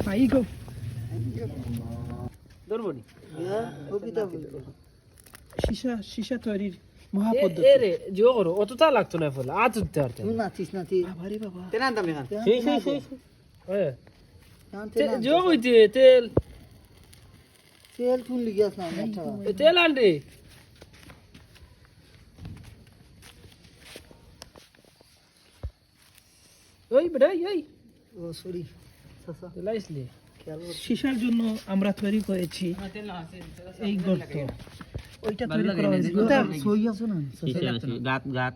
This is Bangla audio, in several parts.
মাই গো ধরবনি সীসা সীসা তৈরির এ রে জিও করো। অত লাগতো না ফলে আজ উঠতে পারতে বাবারে বাবা সেই সেই সেই হ্যাঁ তে- জিও কইতে তেল। তেল তুন লিগিয়াস না এ তেল আনরে ওই বেটা ওই ও সরি। তেল জন্য আমরা তৈরি করেছি এই গর্ত। ওইটা তৈরি করা হয়েছে ওটা সই আছে না? গাত গাত।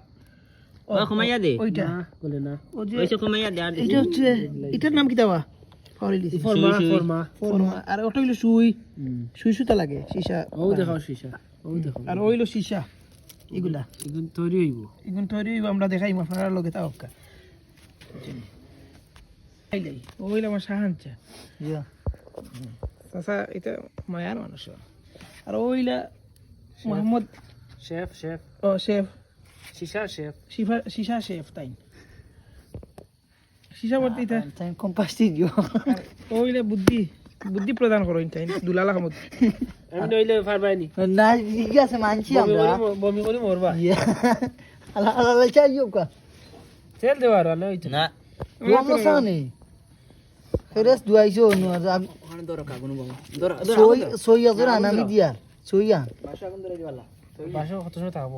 ও, ও কমাইয়া দে। ওইটা। বলে না। ও যে ওইসব কমাইয়া দে আর এটা হচ্ছে এটার নাম কি দেওয়া? পাহরে দিছি ফরমা সুই, সুই। ফরমা ফর্মা। আর ওটা হইল সুই। সুই সুতা লাগে সীসা ও দেখাও শিশা ও দেখো আর ওইলো সীসা এগুলা। তৈরি হইব। এখন তৈরি হইব আমরা দেখাই আপনার লগে তা ওইলো আমার ইয়া। চাচা এটা মায়ার মানুষ আর ওইলা মোহাম্মদ শেফ শেফ। ও শেফ। শিশা শেফ। শিফা সীসা শেফ তাই। সীসা বলতে এটা টাইম কম্পাস দিও ওইলে বুদ্ধি বুদ্ধি প্রদান করো তাই দুলালা কামত আমি নইলে পারবাইনি না লিগিয়াস মানছি বমি আমরা। বমি করে মরবা। আলা আলা চাই ইউ কা। তেল দেওয়ার না। ওইটা না রমলো সানি। ফেরেস দুয়াইছো নো আমি সই সই আছে না আমি দিয়া সইয়া বাসা কত সময় থাকব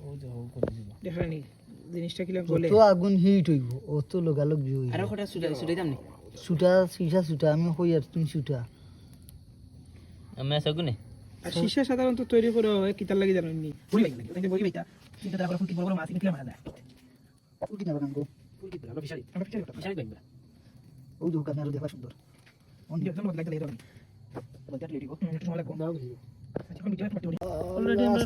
ও দেখো করে দিব দেখানি জিনিসটা কিলা গলে তো আগুন হিট হইব ও তো লগালগ জুই আরও কটা সুটা সুটাইতাম নি সুটা সিসা সুটা আমি হই আর তুমি সুটা আমি সগুনে আর সীসা সাধারণত তৈরি করা হয় কিতার লাগি জানেন নি বই লাগি লাগে বই কিন্তু তারপর ফুটি বড় বড় মাছ কিলা মারা যায় উঠি না বাগাঙ্গো ফুটি আমরা দুকা দেখা সুন্দর লাগে বলতে রেডি গো একটু সময় লাগবে দাও এখন ভিডিও করতে পারি অলরেডি আমরা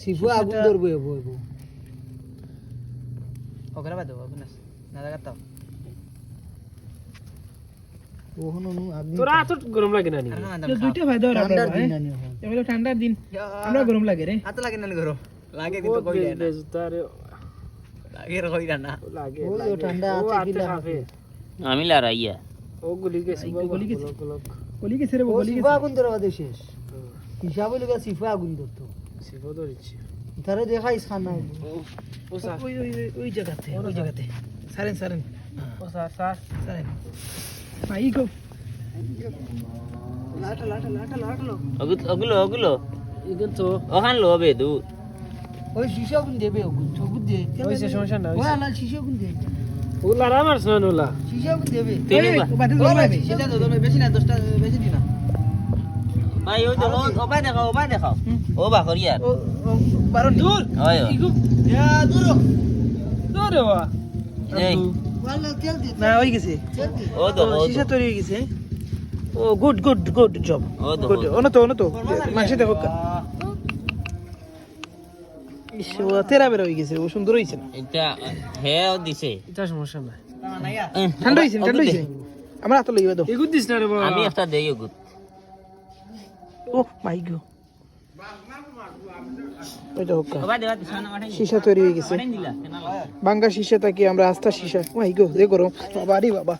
সিফু আগুন ধরবো এবো এবো ওগরা বাদ দাও না না লাগাতাও ওহনো নু আগুন তোরা এত গরম লাগে না দুইটা ফায়দা ঠান্ডার দিন আমরা গরম লাগে রে হাত লাগে না গরো লাগে ও বেশ তারে লাগে রই না লাগে লাগে। ও ঠান্ডা আছে খাবে আমি লারাইয়া ও গুলি গেছে এই গুলি গেছে। গলক, গলক। গলি গেছে রে ও গলি সিফু গেছে আগুন ধরা বাদে শেষ হিসাবে লগা সিফু আগুন ধরতো সিফো ধরেছি তারে দেখাইস খানা ও স্যার ওই ওই ওই- জায়গাতে ওই জায়গাতে সারেন সারেন ও স্যার স্যার সারেন মাই গো ওগুলো ওগুলো ওগুলো ইগন তো ওখান লো বে দু ওই শিশু আগুন দেবে আগুন সবুজ দে হইছে সমস্যা না ওই আলা শিশু দে ওলা রামার শোন ওলা। শিশু আগুন দেবে ও বাদে সেটা তো তুমি বেশি না দশটা বেশি দিনা ভাই ওই দেখো ও ভাই দেখো ও ও বা করিয়ার ও ও দূর। ওই ওই। ইয়া দূরো। দূর ওয়া এই। ভালো তেল দে না গেছে। ও তো ও তৈরি হয়ে গেছে। ও গুড গুড গুড জব ও তো গুড ওনো তো। তো মাসে দেখো ও তেরা বেরা হয়ে গেছে ও সুন্দর হয়েছে না। এটা হে দিছে। এটা সমস্যা না। ঠান্ডা হয়েছে ঠান্ডা হয়েছে আমরা হাতে লইবা দাও। ইগু দিস না রে বাবা। আমি একটা দেই ওগুলো ও মাই গো। ওইটা হোক ও ভাই দেওয়া দিছ না মাঠাই সীসা তৈরি হয়ে গেছে। বাঙ্গা সীসা তাকে আমরা আস্থা সীসা। মাই গো দে গরম। বাবা রে বাবা।